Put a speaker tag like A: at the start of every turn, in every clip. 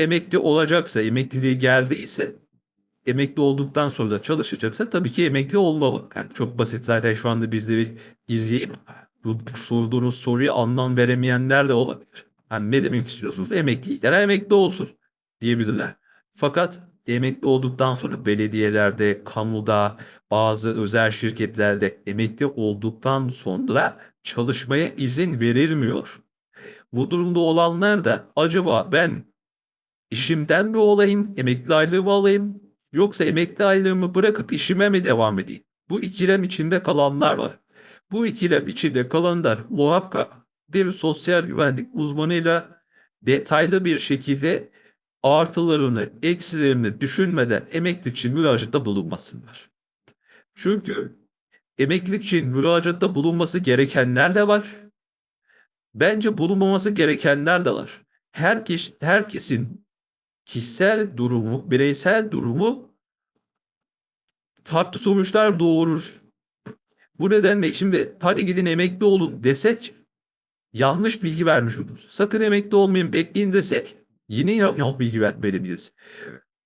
A: emekli olacaksa, emekliliği geldiyse, emekli olduktan sonra da çalışacaksa tabii ki emekli olmalı. Yani çok basit zaten şu anda bizleri izleyip bu sorduğunuz soruyu anlam veremeyenler de olabilir. Hani ne demek istiyorsunuz? Emekliyken emekli olsun diyebilirler. Fakat emekli olduktan sonra belediyelerde, kamuda, bazı özel şirketlerde emekli olduktan sonra çalışmaya izin verilmiyor. Bu durumda olanlar da acaba ben işimden mi olayım, emekli aylığımı alayım yoksa emekli aylığımı bırakıp işime mi devam edeyim? Bu ikilem içinde kalanlar var. Bu ikilem içinde kalanlar muhakkak bir sosyal güvenlik uzmanıyla detaylı bir şekilde artılarını, eksilerini düşünmeden emeklilik için müracaatta bulunmasınlar. Çünkü emeklilik için müracaatta bulunması gerekenler de var. Bence bulunmaması gerekenler de var. Her kişi, herkesin kişisel durumu, bireysel durumu farklı sonuçlar doğurur. Bu nedenle şimdi hadi gidin emekli olun desek yanlış bilgi vermiş oluruz. Sakın emekli olmayın bekleyin desek yine yanlış bilgi verebiliriz.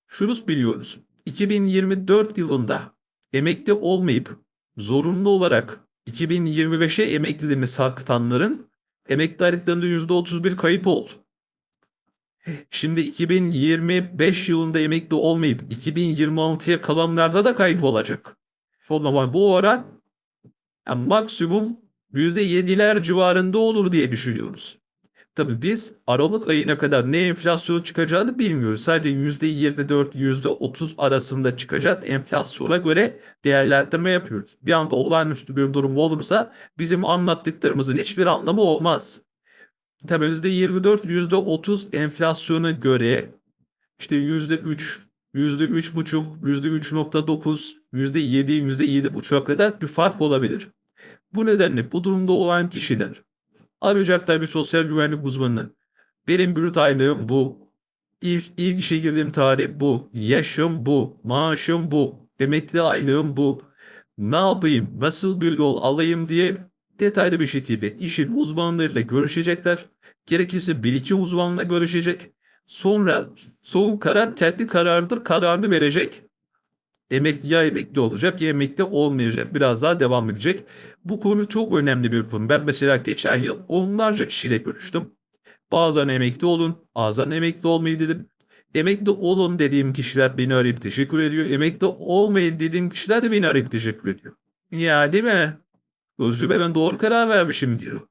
A: Şunu biliyoruz. 2024 yılında emekli olmayıp zorunlu olarak 2025'e emekliliğini sarkıtanların emekli aylıklarında %31 kayıp oldu. Şimdi 2025 yılında emekli olmayıp 2026'ya kalanlarda da kayıp olacak. O zaman bu oran yani maksimum %7'ler civarında olur diye düşünüyoruz. Tabii biz Aralık ayına kadar ne enflasyon çıkacağını bilmiyoruz. Sadece %24, %30 arasında çıkacak enflasyona göre değerlendirme yapıyoruz. Bir anda olağanüstü bir durum olursa bizim anlattıklarımızın hiçbir anlamı olmaz. Tabii %24, %30 enflasyona göre işte %3, %3,5, %3,9, %7, %7,5'a kadar bir fark olabilir. Bu nedenle bu durumda olan kişiler arayacaklar bir sosyal güvenlik uzmanını. Benim brüt aylığım bu. İlk, ilk işe girdiğim tarih bu. Yaşım bu. Maaşım bu. Emekli aylığım bu. Ne yapayım? Nasıl bir yol alayım diye detaylı bir şekilde işin uzmanlarıyla görüşecekler. Gerekirse bir iki uzmanla görüşecek. Sonra son karar kendi kararıdır. Kararını verecek. Emekli ya emekli olacak ya emekli olmayacak. Biraz daha devam edecek. Bu konu çok önemli bir konu. Ben mesela geçen yıl onlarca kişiyle görüştüm. Bazen emekli olun, bazen emekli olmayın dedim. Emekli olun dediğim kişiler beni arayıp teşekkür ediyor. Emekli olmayın dediğim kişiler de beni arayıp teşekkür ediyor. Ya değil mi? Özgürbe ben doğru karar vermişim diyor.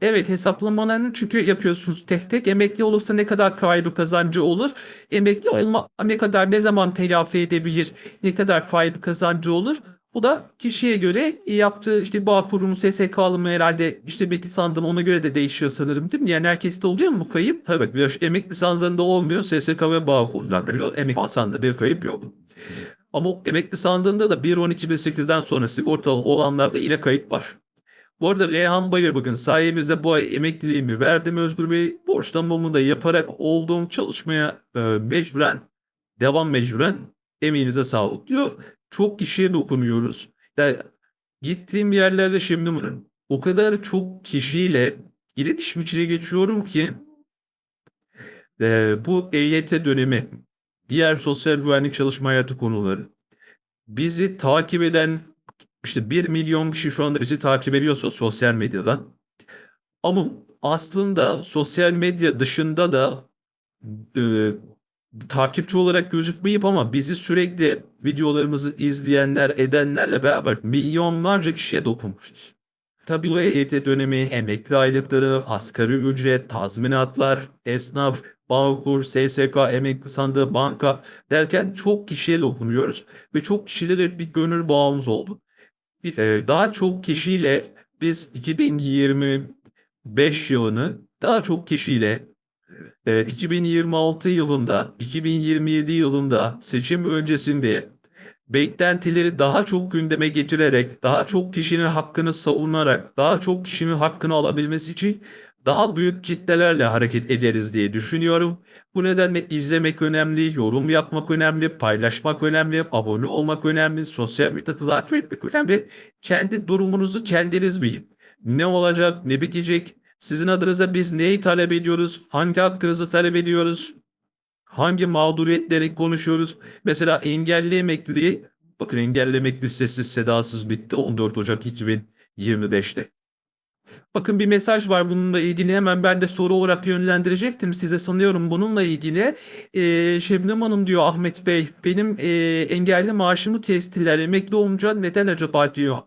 A: Evet hesaplamalarını çünkü yapıyorsunuz tek tek. Emekli olursa ne kadar kaybı kazancı olur? Emekli olma ne kadar ne zaman telafi edebilir? Ne kadar kaybı kazancı olur? Bu da kişiye göre yaptığı işte bağ kurumu SSK'lı mı herhalde işte bekli sandım ona göre de değişiyor sanırım değil mi? Yani herkeste oluyor mu bu kayıp? Evet biraz emekli sandığında olmuyor SSK ve bağ kurumlar veriyor. Emekli sandığında bir kayıp yok. Ama emekli sandığında da 1-12-2008'den sonra sigortalı olanlarda yine kayıp var. Bu arada Reyhan Bayır bugün sayemizde bu ay emekliliğimi verdim Özgür Bey. Borçlanmamı da yaparak olduğum çalışmaya e, mecburen, devam mecburen emeğinize sağlık diyor. Çok kişiye dokunuyoruz. Yani gittiğim yerlerde şimdi o kadar çok kişiyle iletişim içine geçiyorum ki e, bu EYT dönemi, diğer sosyal güvenlik çalışma hayatı konuları, bizi takip eden işte 1 milyon kişi şu anda bizi takip ediyorsa sosyal medyadan. Ama aslında sosyal medya dışında da e, takipçi olarak gözükmeyip ama bizi sürekli videolarımızı izleyenler, edenlerle beraber milyonlarca kişiye dokunmuşuz. Tabii bu EYT dönemi, emekli aylıkları, asgari ücret, tazminatlar, esnaf, Bağkur, SSK, emekli sandığı, banka derken çok kişiye dokunuyoruz. Ve çok kişilere bir gönül bağımız oldu. Ee, daha çok kişiyle biz 2025 yılını daha çok kişiyle evet, 2026 yılında, 2027 yılında seçim öncesinde beklentileri daha çok gündeme getirerek, daha çok kişinin hakkını savunarak, daha çok kişinin hakkını alabilmesi için daha büyük kitlelerle hareket ederiz diye düşünüyorum. Bu nedenle izlemek önemli, yorum yapmak önemli, paylaşmak önemli, abone olmak önemli, sosyal medyada takip etmek önemli. Kendi durumunuzu kendiniz bilin. Ne olacak, ne bitecek, sizin adınıza biz neyi talep ediyoruz, hangi hakkınızı talep ediyoruz, Hangi mağduriyetleri konuşuyoruz? Mesela engelli emekliliği, bakın engelli emekli sessiz sedasız bitti 14 Ocak 2025'te. Bakın bir mesaj var bununla ilgili hemen ben de soru olarak yönlendirecektim size sanıyorum bununla ilgili. Ee, Şebnem Hanım diyor Ahmet Bey benim e, engelli maaşımı kestiler emekli olunca neden acaba diyor.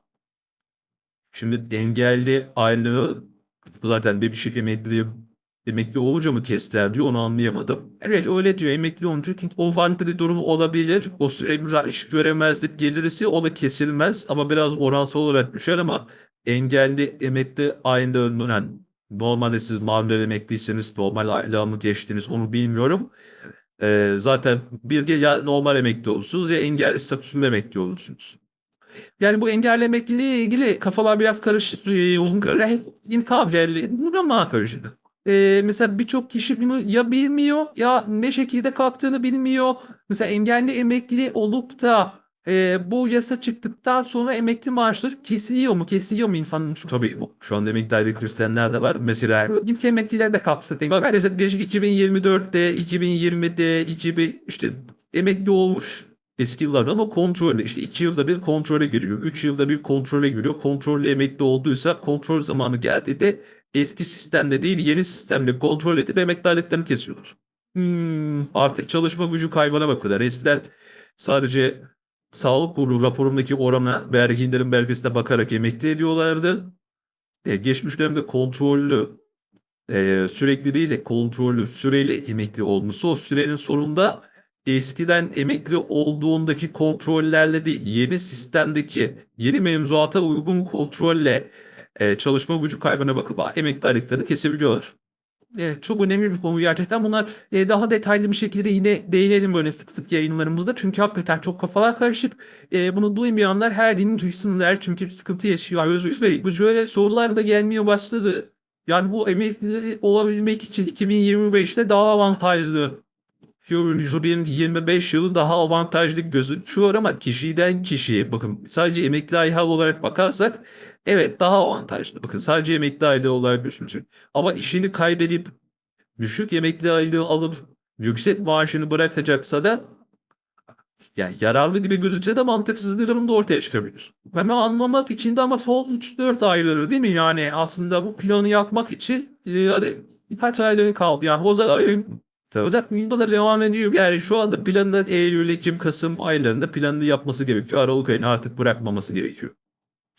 A: Şimdi engelli aylığı zaten bir şey emekli emekli olunca mı kestiler diyor onu anlayamadım. Evet öyle diyor emekli olunca o fantezi durumu olabilir. O süre iş göremezlik gelirisi o da kesilmez ama biraz oransal olarak düşer ama engelli emekli aynı dönen normalde siz mamuller emekliyseniz normal aylığa mı geçtiniz onu bilmiyorum. Ee, zaten bir ya normal emekli olursunuz ya engelli statüsünde emekli olursunuz. Yani bu engelli emekliliğe ilgili kafalar biraz karışık. Uzun yine kavramlı ama karışık. Ee, mesela birçok kişi ya bilmiyor ya ne şekilde kalktığını bilmiyor. Mesela engelli emekli olup da e, bu yasa çıktıktan sonra emekli maaşları kesiliyor mu? Kesiliyor mu insanın? Şu, tabii bu. Şu anda emekli aylık isteyenler de var. Mesela ilk emekliler de kapsatıyor. Bak mesela 2024'te, 2020'de, 2000 işte emekli olmuş eski yıllar ama kontrol işte 2 yılda bir kontrole giriyor. 3 yılda bir kontrole giriyor. Kontrolle emekli olduysa kontrol zamanı geldiğinde eski sistemde değil yeni sistemle kontrol edip emekli kesiyorlar. Hmm, artık çalışma gücü kaybına bakıyorlar. Eskiden sadece sağlık kurulu raporundaki orana vergi indirim belgesine bakarak emekli ediyorlardı. E, geçmiş dönemde kontrollü e, sürekli değil de kontrollü süreli emekli olması o sürenin sonunda eskiden emekli olduğundaki kontrollerle değil yeni sistemdeki yeni mevzuata uygun kontrolle e, çalışma gücü kaybına bakıp emekli aylıklarını kesebiliyorlar. Evet, çok önemli bir konu gerçekten. Bunlar e, daha detaylı bir şekilde yine değinelim böyle sık sık yayınlarımızda. Çünkü hakikaten çok kafalar karışık. E, bunu duymayanlar her dinin duysunlar. Çünkü sıkıntı yaşıyor. Özür Bey, bu şöyle sorular da gelmeye başladı. Yani bu emekli olabilmek için 2025'te daha avantajlı. 2025 yılı daha avantajlı gözüküyor ama kişiden kişiye bakın sadece emekli aylığı olarak bakarsak evet daha avantajlı. Bakın sadece emekli aylığı olarak düşünün. Ama işini kaybedip düşük emekli aylığı alıp yüksek maaşını bırakacaksa da yani yararlı gibi gözükse de mantıksızlığını da ortaya çıkabilir. Hemen anlamak için de ama son 3-4 ayları değil mi? Yani aslında bu planı yapmak için e, hani birkaç ayları kaldı. Yani o zaman Ocak yılda devam ediyor. Yani şu anda planında Eylül, Ekim, Kasım aylarında planını yapması gerekiyor. Aralık ayını artık bırakmaması gerekiyor.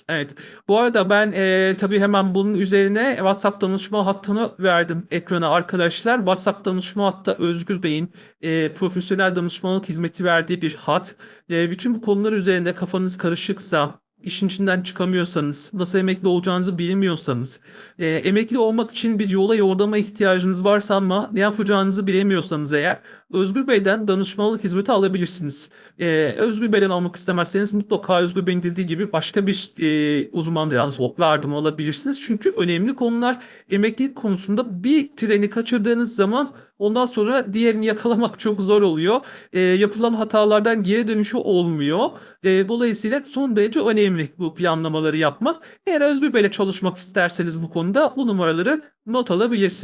A: Evet. Bu arada ben e, tabii hemen bunun üzerine WhatsApp danışma hattını verdim ekrana arkadaşlar. WhatsApp danışma hatta Özgür Bey'in e, profesyonel danışmanlık hizmeti verdiği bir hat. E, bütün bu konular üzerinde kafanız karışıksa, işin içinden çıkamıyorsanız, nasıl emekli olacağınızı bilmiyorsanız, e, emekli olmak için bir yola yordama ihtiyacınız varsa ama ne yapacağınızı bilemiyorsanız eğer Özgür Bey'den danışmanlık hizmeti alabilirsiniz. E, Özgür Bey'den almak istemezseniz mutlaka Özgür Bey'in dediği gibi başka bir e, uzmandan yani yardım alabilirsiniz. Çünkü önemli konular emeklilik konusunda bir treni kaçırdığınız zaman Ondan sonra diğerini yakalamak çok zor oluyor. E, yapılan hatalardan geri dönüşü olmuyor. E, dolayısıyla son derece önemli bu planlamaları yapmak. Eğer Özgür Bey'le çalışmak isterseniz bu konuda bu numaraları not alabilirsiniz.